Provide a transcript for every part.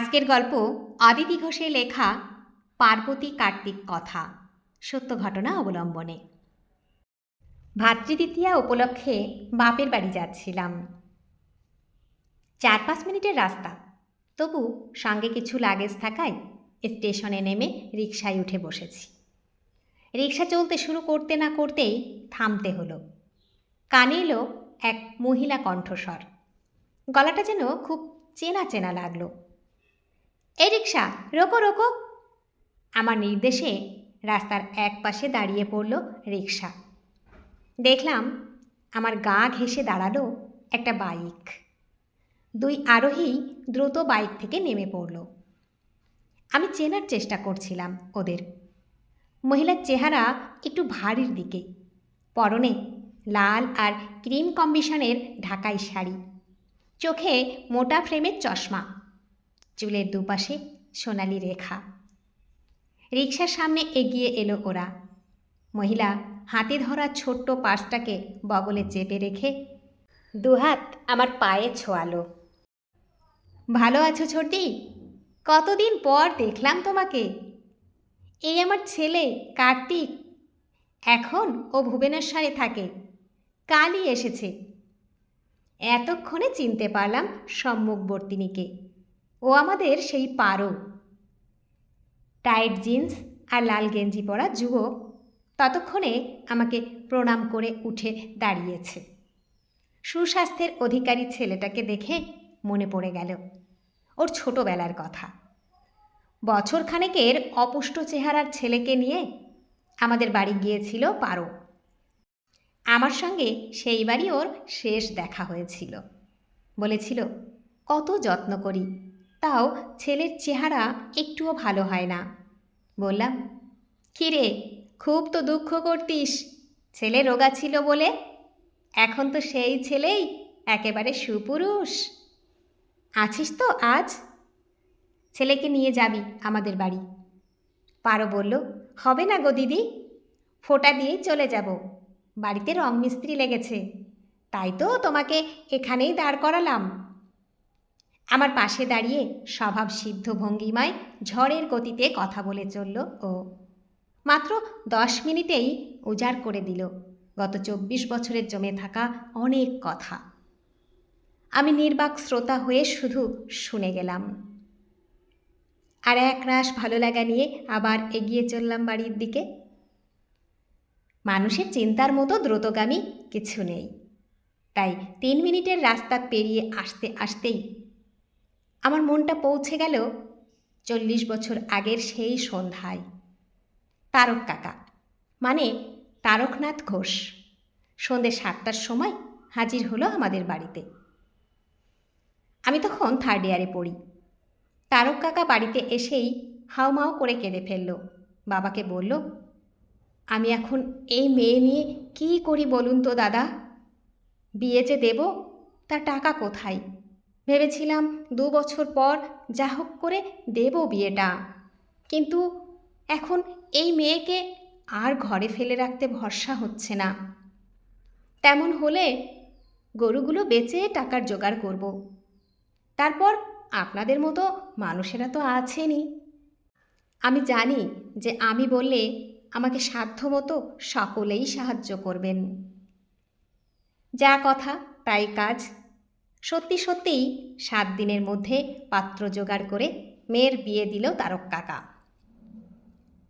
আজকের গল্প আদিতি ঘোষের লেখা পার্বতী কার্তিক কথা। সত্য ঘটনা অবলম্বনে। ভাতৃদ্বিতীয়া উপলক্ষে বাপের বাড়ি যাচ্ছিলাম। চার পাঁচ মিনিটের রাস্তা। তবু সঙ্গে কিছু লাগেজ থাকায় স্টেশনে নেমে রিক্সায় উঠে বসেছি। রিক্সা চলতে শুরু করতে না করতেই থামতে হলো। কানে এলো এক মহিলা কণ্ঠস্বর। গলাটা যেন খুব চেনা চেনা লাগল। এই রিক্সা রোকো রোকো। আমার নির্দেশে রাস্তার এক পাশে দাঁড়িয়ে পড়ল রিক্সা দেখলাম আমার গা ঘেঁষে দাঁড়াল একটা বাইক। দুই আরোহী দ্রুত বাইক থেকে নেমে পড়ল। আমি চেনার চেষ্টা করছিলাম ওদের। মহিলার চেহারা একটু ভারীর দিকে। পরনে লাল আর ক্রিম কম্বিশনের ঢাকাই শাড়ি। চোখে মোটা ফ্রেমের চশমা। চুলের দুপাশে সোনালি রেখা। রিক্সার সামনে এগিয়ে এলো ওরা। মহিলা হাতে ধরা ছোট্ট পার্সটাকে বগলে চেপে রেখে দুহাত আমার পায়ে ছোয়ালো। ভালো আছো ছোটি কতদিন পর দেখলাম তোমাকে। এই আমার ছেলে, কার্তিক। এখন ও ভুবনেশ্বরে থাকে। কালই এসেছে। এতক্ষণে চিনতে পারলাম সম্মুখবর্তিনীকে। ও আমাদের সেই পারো। টাইট জিন্স আর লাল গেঞ্জি পরা যুবক ততক্ষণে আমাকে প্রণাম করে উঠে দাঁড়িয়েছে। সুস্বাস্থ্যের অধিকারী ছেলেটাকে দেখে মনে পড়ে গেল ওর ছোটবেলার কথা। বছর খানেকের অপুষ্ট চেহারার ছেলেকে নিয়ে আমাদের বাড়ি গিয়েছিল পারো। আমার সঙ্গে সেইবারই ওর শেষ দেখা হয়েছিল। বলেছিল, কত যত্ন করি তাও ছেলের চেহারা একটুও ভালো হয় না। বললাম, কিরে, খুব তো দুঃখ করতিস। ছেলে রোগা ছিল বলে? এখন তো সেই ছেলেই একেবারে সুপুরুষ। আছিস তো আজ? ছেলেকে নিয়ে যাবি আমাদের বাড়ি। পারো বলল, হবে না গো দিদি। ফোঁটা দিয়েই চলে যাব। বাড়িতে রং মিস্ত্রি লেগেছে। তাই তো তোমাকে এখানেই দাঁড় করালাম। আমার পাশে দাঁড়িয়ে স্বভাব সিদ্ধ ভঙ্গিমায় ঝড়ের গতিতে কথা বলে চলল ও মাত্র দশ মিনিটেই উজাড় করে দিল। গত চব্বিশ বছরের জমে থাকা অনেক কথা। আমি নির্বাক শ্রোতা হয়ে শুধু শুনে গেলাম। আর এক রাস ভালো লাগা নিয়ে আবার এগিয়ে চললাম বাড়ির দিকে। মানুষের চিন্তার মতো দ্রুতগামী কিছু নেই। তাই তিন মিনিটের রাস্তা পেরিয়ে আসতে আসতেই আমার মনটা পৌঁছে গেল চল্লিশ বছর আগের সেই সন্ধ্যায়। তারক কাকা মানে তারকনাথ ঘোষ, সন্ধে সাতটার সময় হাজির হলো আমাদের বাড়িতে। আমি তখন থার্ড ইয়ারে পড়ি। তারক কাকা বাড়িতে এসেই হাউমাউ করে কেঁদে ফেলল। বাবাকে বলল, আমি এখন এই মেয়ে নিয়ে কী করি বলুন তো দাদা? বিয়ে যে দেব, তা টাকা কোথায়? ভেবেছিলাম দু বছর পর যা হোক করে দেব বিয়েটা। কিন্তু এখন এই মেয়েকে আর ঘরে ফেলে রাখতে ভরসা হচ্ছে না। তেমন হলে গরুগুলো বেচে টাকার জোগাড় করব। তারপর আপনাদের মতো মানুষেরা তো আছেনই। আমি জানি যে আমি বললে আমাকে সাধ্যমতো সকলেই সাহায্য করবেন। যা কথা, তাই কাজ। সত্যি সত্যিই সাত দিনের মধ্যে পাত্র জোগাড় করে মেয়ের বিয়ে দিল তারক কাকা।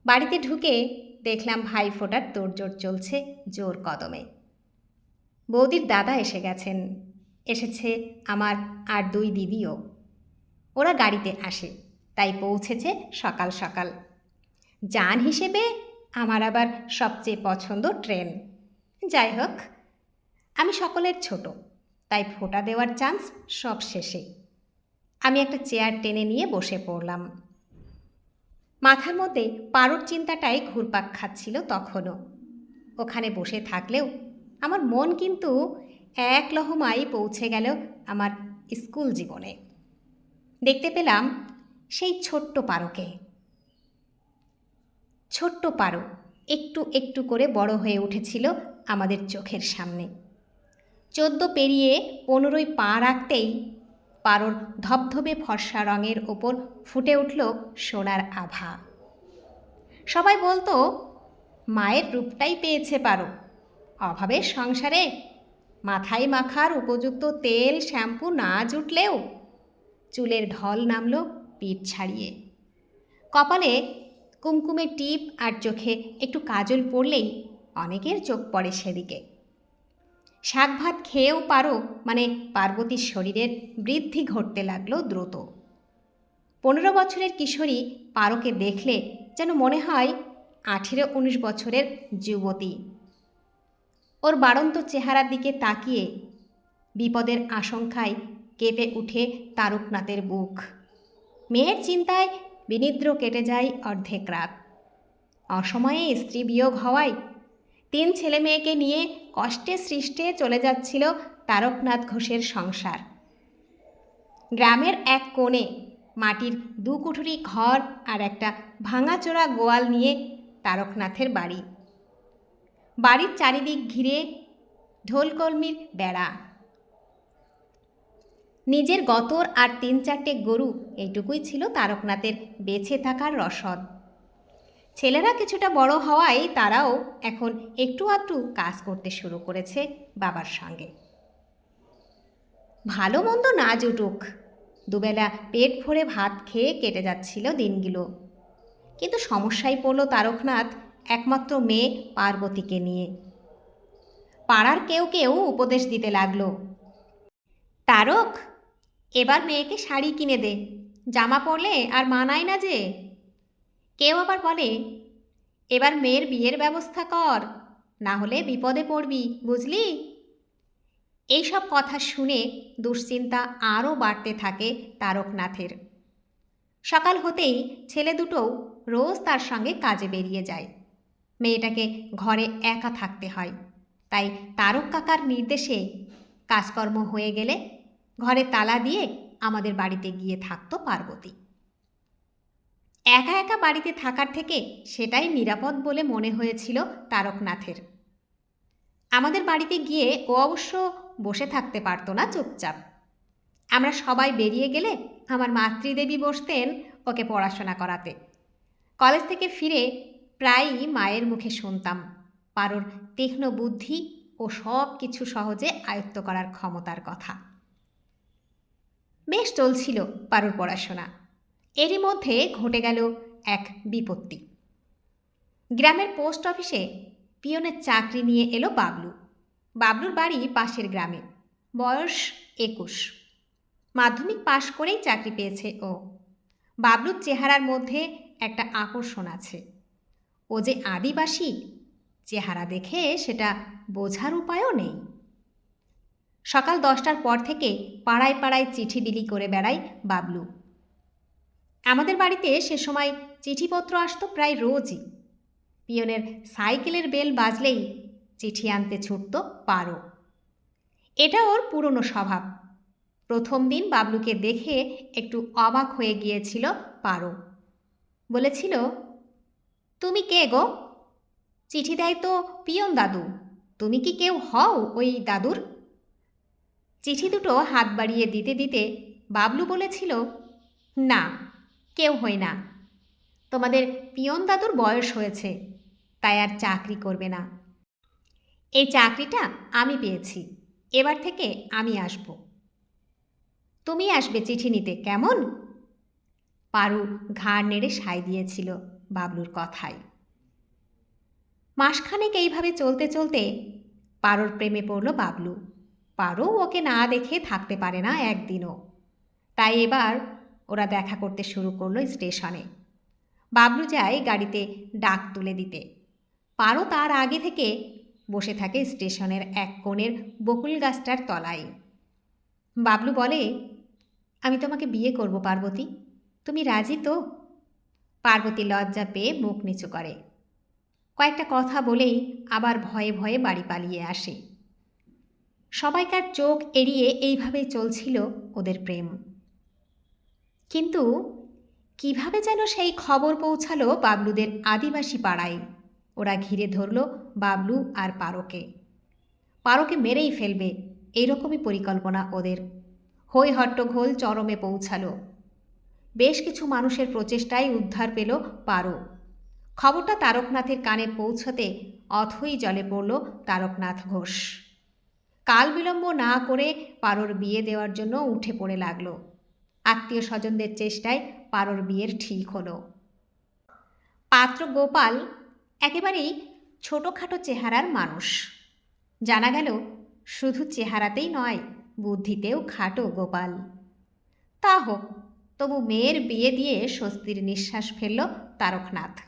বাড়িতে ঢুকে দেখলাম ভাই ফোটার তোড়জোড় চলছে জোর কদমে। বৌদির দাদা এসে গেছেন। এসেছে আমার আর দুই দিদিও। ওরা গাড়িতে আসে, তাই পৌঁছেছে সকাল সকাল। যান হিসেবে আমার আবার সবচেয়ে পছন্দ ট্রেন। যাই হোক, আমি সকলের ছোট। তাই ফোটা দেওয়ার চান্স সব শেষে। আমি একটা চেয়ার টেনে নিয়ে বসে পড়লাম। মাথার মধ্যে পারোর চিন্তাটাই ঘুরপাক খাচ্ছিল তখনও। ওখানে বসে থাকলেও আমার মন কিন্তু এক লহমায় পৌঁছে গেল আমার স্কুল জীবনে। দেখতে পেলাম সেই ছোট্ট পারোকে। ছোট্ট পারো একটু একটু করে বড় হয়ে উঠেছিল আমাদের চোখের সামনে। চোদ্দ পেরিয়ে পনেরোই পা রাখতেই পারোর ধবধবে ফর্সা রঙের ওপর ফুটে উঠল সোনার আভা। সবাই বলতো, মায়ের রূপটাই পেয়েছে পারো। অভাবের সংসারে মাথায় মাখার উপযুক্ত তেল, শ্যাম্পু না জুটলেও চুলের ঢল নামল পিঠ ছাড়িয়ে। কপালে কুমকুমের টিপ আর চোখে একটু কাজল পড়লেই অনেকের চোখ পড়ে সেদিকে। শাক ভাত খেয়েও পারো মানে পার্বতীর শরীরের বৃদ্ধি ঘটতে লাগল দ্রুত। পনেরো বছরের কিশোরী পারোকে দেখলে যেন মনে হয় আঠেরো উনিশ বছরের যুবতী। ওর বাড়ন্ত চেহারার দিকে তাকিয়ে বিপদের আশঙ্কায় কেঁপে উঠে তারকনাথের বুক। মেয়ের চিন্তায় বিনিদ্র কেটে যায় অর্ধেক রাত। অসময়ে স্ত্রী বিয়োগ হওয়ায় তিন ছেলে মেয়েকে নিয়ে কষ্টে সৃষ্টে চলে যাচ্ছিল তারকনাথ ঘোষের সংসার। গ্রামের এক কোণে মাটির দু কুঠুরি ঘর আর একটা ভাঙাচোরা গোয়াল নিয়ে তারকনাথের বাড়ি। বাড়ির চারিদিক ঘিরে ঢোলকলমির বেড়া। নিজের গতর আর তিন চারটে গরু এইটুকুই ছিল তারকনাথের বেঁচে থাকার রসদ। ছেলেরা কিছুটা বড় হওয়ায় তারাও এখন একটু আধটু কাজ করতে শুরু করেছে বাবার সঙ্গে। ভালো মন্দ না জুটুক। দুবেলা পেট ভরে ভাত খেয়ে কেটে যাচ্ছিল দিনগুলো। কিন্তু সমস্যায় পড়ল তারকনাথ একমাত্র মেয়ে পার্বতীকে নিয়ে। পাড়ার কেউ কেউ উপদেশ দিতে লাগল, তারক, এবার মেয়েকে শাড়ি কিনে দে। জামা পরলে আর মানায় না যে। কেউ আবার বলে, এবার মেয়ের বিয়ের ব্যবস্থা কর, না হলে বিপদে পড়বি, বুঝলি? এইসব কথা শুনে দুশ্চিন্তা আরও বাড়তে থাকে তারকনাথের। সকাল হতেই ছেলে দুটোও রোজ তার সঙ্গে কাজে বেরিয়ে যায়। মেয়েটাকে ঘরে একা থাকতে হয়। তাই তারক কাকার নির্দেশে কাজকর্ম হয়ে গেলে ঘরে তালা দিয়ে আমাদের বাড়িতে গিয়ে থাকতো পার্বতী। একা একা বাড়িতে থাকার থেকে সেটাই নিরাপদ বলে মনে হয়েছিল তারকনাথের। আমাদের বাড়িতে গিয়ে ও অবশ্য বসে থাকতে পারতো না চুপচাপ। আমরা সবাই বেরিয়ে গেলে আমার মাতৃদেবী বসতেন ওকে পড়াশোনা করাতে। কলেজ থেকে ফিরে প্রায়ই মায়ের মুখে শুনতাম পারোর তীক্ষ্ণ বুদ্ধি ও সব কিছু সহজে আয়ত্ত করার ক্ষমতার কথা। বেশ চলছিল পারোর পড়াশোনা। এরই মধ্যে ঘটে গেল এক বিপত্তি। গ্রামের পোস্ট অফিসে পিয়নের চাকরি নিয়ে এলো বাবলু। বাবলুর বাড়ি পাশের গ্রামে, বয়স একুশ। মাধ্যমিক পাশ করেই চাকরি পেয়েছে ও। বাবলুর চেহারার মধ্যে একটা আকর্ষণ আছে। ও যে আদিবাসী, চেহারা দেখে সেটা বোঝার উপায়ও নেই। সকাল দশটার পর থেকে পাড়ায় পাড়ায় চিঠি বিলি করে বেড়ায় বাবলু। আমাদের বাড়িতে সে সময় চিঠিপত্র আসতো প্রায় রোজই। পিয়নের সাইকেলের বেল বাজলেই চিঠি আনতে ছুটত পারো। এটা ওর পুরনো স্বভাব। প্রথম দিন বাবলুকে দেখে একটু অবাক হয়ে গিয়েছিল পারো। বলেছিল, তুমি কে গো? চিঠি দেয় তো পিয়ন দাদু। তুমি কি কেউ হও ওই দাদুর? চিঠি দুটো হাত বাড়িয়ে দিতে দিতে বাবলু বলেছিল, না। কেউ হই না। তোমাদের পিয়ন দাদুর বয়স হয়েছে, তাই আর চাকরি করবে না। এই চাকরিটা আমি পেয়েছি, এবার থেকে আমি আসব। তুমি আসবে চিঠি নিতে, কেমন? পারু ঘাড় নেড়ে সাই দিয়েছিল বাবলুর কথায়। মাসখানেক এইভাবে চলতে চলতে পারোর প্রেমে পড়ল বাবলু। পারো ওকে না দেখে থাকতে পারে না একদিনও। তাই এবার ওরা দেখা করতে শুরু করল স্টেশনে। বাবলু যায় গাড়িতে ডাক তুলে দিতে। পারো তার আগে থেকে বসে থাকে স্টেশনের এক কোণের বকুল গাছটার তলায়। বাবলু বলে, আমি তোমাকে বিয়ে করব, পার্বতী। তুমি রাজি তো? পার্বতী লজ্জা পেয়ে মুখ নিচু করে। কয়েকটা কথা বলেই আবার ভয়ে ভয়ে বাড়ি পালিয়ে আসে। সবাইকার চোখ এড়িয়ে এইভাবেই চলছিল ওদের প্রেম। কিন্তু কীভাবে যেন সেই খবর পৌঁছালো বাবলুদের আদিবাসী পাড়ায়। ওরা ঘিরে ধরল বাবলু আর পারোকে। পারোকে মেরেই ফেলবে এইরকমই পরিকল্পনা ওদের। হৈ হট্টগোল চরমে পৌঁছালো। বেশ কিছু মানুষের প্রচেষ্টায় উদ্ধার পেল পারো। খবরটা তারকনাথের কানে পৌঁছতে অথই জলে পড়ল তারকনাথ ঘোষ। কাল বিলম্ব না করে পারোর বিয়ে দেওয়ার জন্য উঠে পড়ে লাগল। আত্মীয় স্বজনদের চেষ্টায় পারোর বিয়ের ঠিক হলো। পাত্র গোপাল একেবারেই ছোটোখাটো চেহারার মানুষ। জানা গেল, শুধু চেহারাতেই নয়, বুদ্ধিতেও খাটো গোপাল। তা হোক, তবু মেয়ের বিয়ে দিয়ে স্বস্তির নিঃশ্বাস ফেলল তারকনাথ।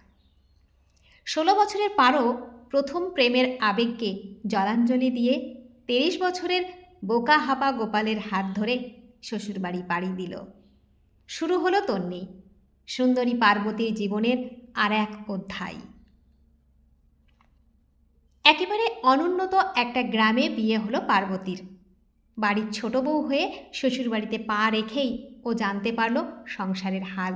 ষোলো বছরের পারও প্রথম প্রেমের আবেগকে জলাঞ্জলি দিয়ে তেইশ বছরের বোকা হাপা গোপালের হাত ধরে শ্বশুরবাড়ি পাড়ি দিল। শুরু হলো তন্নি, সুন্দরী পার্বতীর জীবনের আর এক অধ্যায়। একেবারে অনুন্নত একটা গ্রামে বিয়ে হলো পার্বতীর। বাড়ির ছোট বউ হয়ে শ্বশুরবাড়িতে পা রেখেই ও জানতে পারল সংসারের হাল।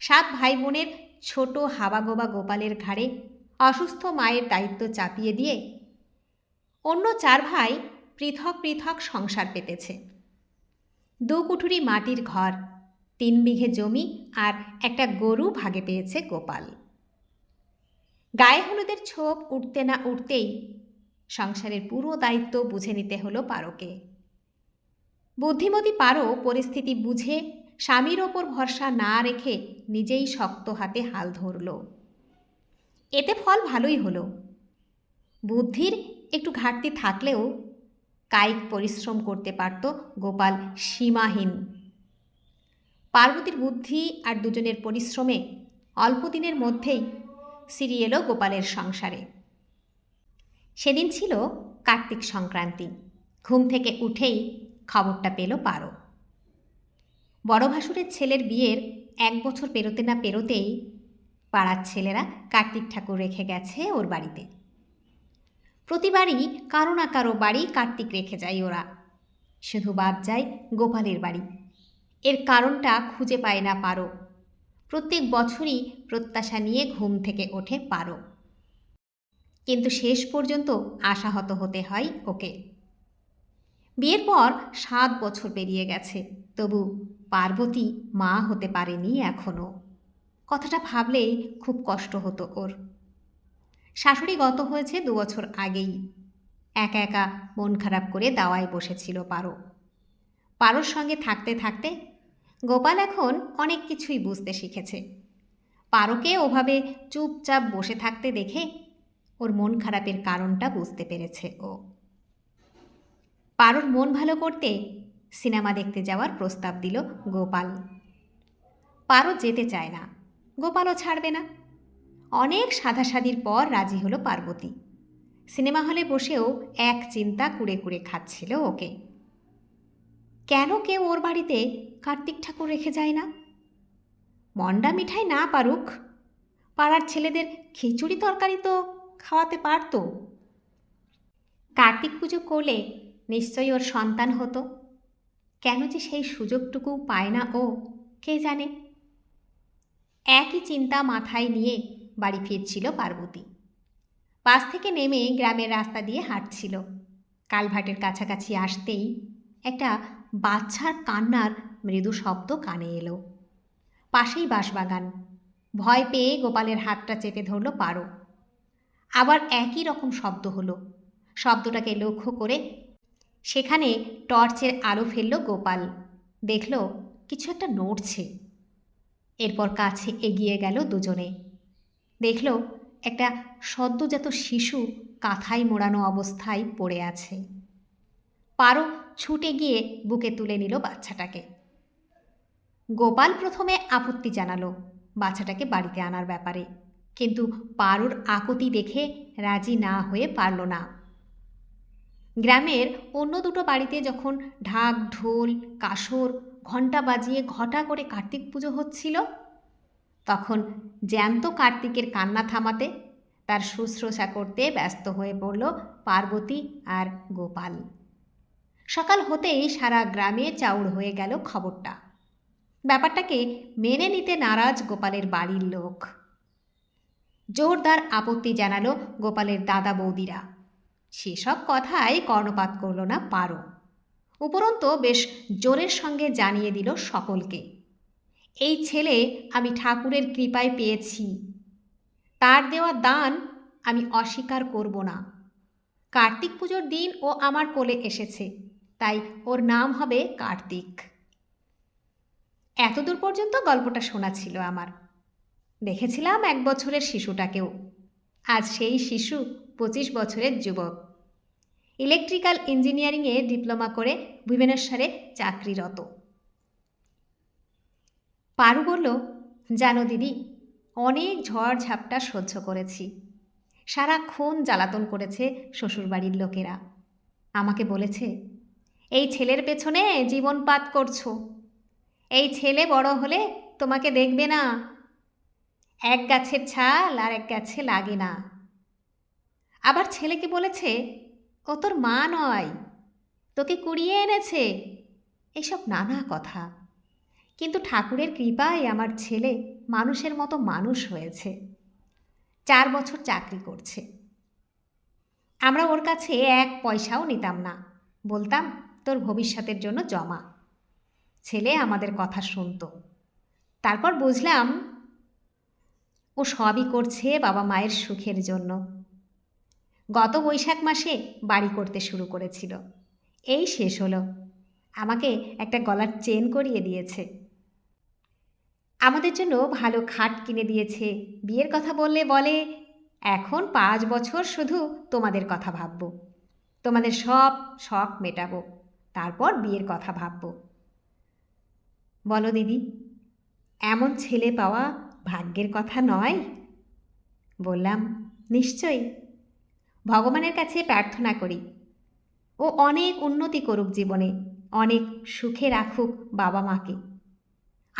সাত ভাই বোনের ছোট হাবাগোবা গোপালের ঘাড়ে অসুস্থ মায়ের দায়িত্ব চাপিয়ে দিয়ে অন্য চার ভাই পৃথক পৃথক সংসার পেতেছে। দু কুঠুরি মাটির ঘর, তিন বিঘে জমি আর একটা গরু ভাগে পেয়েছে গোপাল। গায়ে হলুদের ছোপ উঠতে না উঠতেই সংসারের পুরো দায়িত্ব বুঝে নিতে হলো পারোকে। বুদ্ধিমতী পারো পরিস্থিতি বুঝে স্বামীর ওপর ভরসা না রেখে নিজেই শক্ত হাতে হাল ধরল। এতে ফল ভালোই হলো। বুদ্ধির একটু ঘাটতি থাকলেও কায়িক পরিশ্রম করতে পারত গোপাল সীমাহীন। পার্বতীর বুদ্ধি আর দুজনের পরিশ্রমে অল্প দিনের মধ্যেই এলো গোপালের সংসারে। সেদিন ছিল কার্তিক সংক্রান্তি। ঘুম থেকে উঠেই খবরটা পেল পারো। বড় ভাসুরের ছেলের বিয়ের এক বছর পেরোতে না পেরোতেই পাড়ার ছেলেরা কার্তিক ঠাকুর রেখে গেছে ওর বাড়িতে। প্রতিবারই কারও না কারও বাড়ি কার্তিক রেখে যায় ওরা। শুধু বাদ যায় গোপালের বাড়ি। এর কারণটা খুঁজে পায় না পারো। প্রত্যেক বছরই প্রত্যাশা নিয়ে ঘুম থেকে ওঠে পারো। কিন্তু শেষ পর্যন্ত আশাহত হতে হয় ওকে। বিয়ের পর সাত বছর পেরিয়ে গেছে, তবু পার্বতী মা হতে পারেনি এখনও কথাটা ভাবলেই খুব কষ্ট হতো ওর। শাশুড়ি গত হয়েছে দু বছর আগেই। একা একা মন খারাপ করে দাওয়ায় বসেছিল পারো। পারোর সঙ্গে থাকতে থাকতে গোপাল এখন অনেক কিছুই বুঝতে শিখেছে। পারোকে ওভাবে চুপচাপ বসে থাকতে দেখে ওর মন খারাপের কারণটা বুঝতে পেরেছে ও। পারোর মন ভালো করতে সিনেমা দেখতে যাওয়ার প্রস্তাব দিল গোপাল। পারো যেতে চায় না, গোপালও ছাড়বে না। অনেক সাধাসাদির পর রাজি হলো পার্বতী। সিনেমা হলে বসেও এক চিন্তা কুড়ে কুড়ে খাচ্ছিল ওকে। কেন কেউ ওর বাড়িতে কার্তিক ঠাকুর রেখে যায় না? মন্ডা মিঠাই না পারুক। পাড়ার ছেলেদের খিচুড়ি তরকারি তো খাওয়াতে পারত। কার্তিক পুজো করলে নিশ্চয়ই ওর সন্তান হতো। কেন যে সেই সুযোগটুকু পায় না ও, কে জানে? একই চিন্তা মাথায় নিয়ে বাড়ি ফিরছিল পার্বতী। বাস থেকে নেমে গ্রামের রাস্তা দিয়ে হাঁটছিল। কালভাটের কাছাকাছি আসতেই একটা বাচ্চার কান্নার মৃদু শব্দ কানে এলো। পাশেই বাঁশবাগান। ভয় পেয়ে গোপালের হাতটা চেপে ধরল পারো। আবার একই রকম শব্দ হলো। শব্দটাকে লক্ষ্য করে সেখানে টর্চের আলো ফেলল গোপাল। দেখল কিছু একটা নড়ছে। এরপর কাছে এগিয়ে গেল দুজনে। দেখল একটা সদ্যজাত শিশু কাঁথায় মোড়ানো অবস্থায় পড়ে আছে। পারো ছুটে গিয়ে বুকে তুলে নিল বাচ্চাটাকে। গোপাল প্রথমে আপত্তি জানালো বাচ্চাটাকে বাড়িতে আনার ব্যাপারে, কিন্তু পারুর আকুতি দেখে রাজি না হয়ে পারল না। গ্রামের অন্য দুটো বাড়িতে যখন ঢাক, ঢোল, কাসর, ঘণ্টা বাজিয়ে ঘটা করে কার্তিক পুজো হচ্ছিল তখন জ্যান্ত কার্তিকের কান্না থামাতে তার শুশ্রূষা করতে ব্যস্ত হয়ে পড়ল পার্বতী আর গোপাল। সকাল হতেই সারা গ্রামে চাউর হয়ে গেল খবরটা। ব্যাপারটাকে মেনে নিতে নারাজ গোপালের বাড়ির লোক। জোরদার আপত্তি জানালো গোপালের দাদা বৌদিরা। সেসব কথাই কর্ণপাত করল না পারো। উপরন্ত বেশ জোরের সঙ্গে জানিয়ে দিল সকলকে। এই ছেলে আমি ঠাকুরের কৃপায় পেয়েছি। তার দেওয়া দান আমি অস্বীকার করব না। কার্তিক পুজোর দিন ও আমার কোলে এসেছে, তাই ওর নাম হবে কার্তিক। এতদূর পর্যন্ত গল্পটা শোনা ছিল আমার। দেখেছিলাম এক বছরের শিশুটাকেও। আজ সেই শিশু পঁচিশ বছরের যুবক। ইলেকট্রিক্যাল ইঞ্জিনিয়ারিংয়ে ডিপ্লোমা করে ভুবনেশ্বরে চাকরিরত। পারু বলল, জানো দিদি, অনেক ঝড় ঝাপটা সহ্য করেছি। সারাক্ষণ জ্বালাতন করেছে শ্বশুরবাড়ির লোকেরা। আমাকে বলেছে, এই ছেলের পেছনে জীবনপাত করছ। এই ছেলে বড় হলে তোমাকে দেখবে না। এক গাছের ছাল আর এক গাছে লাগে না। আবার ছেলেকে বলেছে, ও তোর মা নয়, তোকে কুড়িয়ে এনেছে। এসব নানা কথা। কিন্তু ঠাকুরের কৃপায় আমার ছেলে মানুষের মতো মানুষ হয়েছে। চার বছর চাকরি করছে। আমরা ওর কাছে এক পয়সাও নিতাম না। বলতাম, তোর ভবিষ্যতের জন্য জমা। ছেলে আমাদের কথা শুনতো। তারপর বুঝলাম, ও সবই করছে বাবা মায়ের সুখের জন্য। গত বৈশাখ মাসে বাড়ি করতে শুরু করেছিল। এই শেষ হলো। আমাকে একটা গলার চেন করিয়ে দিয়েছে। আমাদের জন্য ভালো খাট কিনে দিয়েছে। বিয়ের কথা বললে বলে, এখন পাঁচ বছর শুধু তোমাদের কথা ভাববো। তোমাদের সব শখ মেটাবো। তারপর বিয়ের কথা ভাববো। বলো দিদি, এমন ছেলে পাওয়া ভাগ্যের কথা নয়? বললাম, নিশ্চয়ই। ভগবানের কাছে প্রার্থনা করি। ও অনেক উন্নতি করুক জীবনে, অনেক সুখে রাখুক বাবা মাকে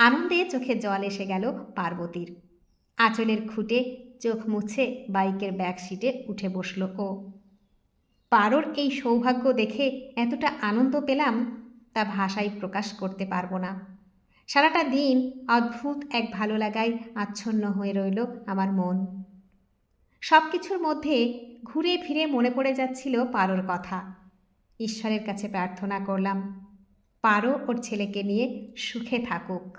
আনন্দে চোখে জল এসে গেল পার্বতীর। আঁচলের খুঁটে চোখ মুছে বাইকের ব্যাক সিটে উঠে বসল ও। পারোর এই সৌভাগ্য দেখে এতটা আনন্দ পেলাম তা ভাষায় প্রকাশ করতে পারব না। সারাটা দিন অদ্ভুত এক ভালো লাগায় আচ্ছন্ন হয়ে রইল আমার মন। সব কিছুর মধ্যে ঘুরে ফিরে মনে পড়ে যাচ্ছিল পারোর কথা। ঈশ্বরের কাছে প্রার্থনা করলাম, পারো ওর ছেলেকে নিয়ে সুখে থাকুক।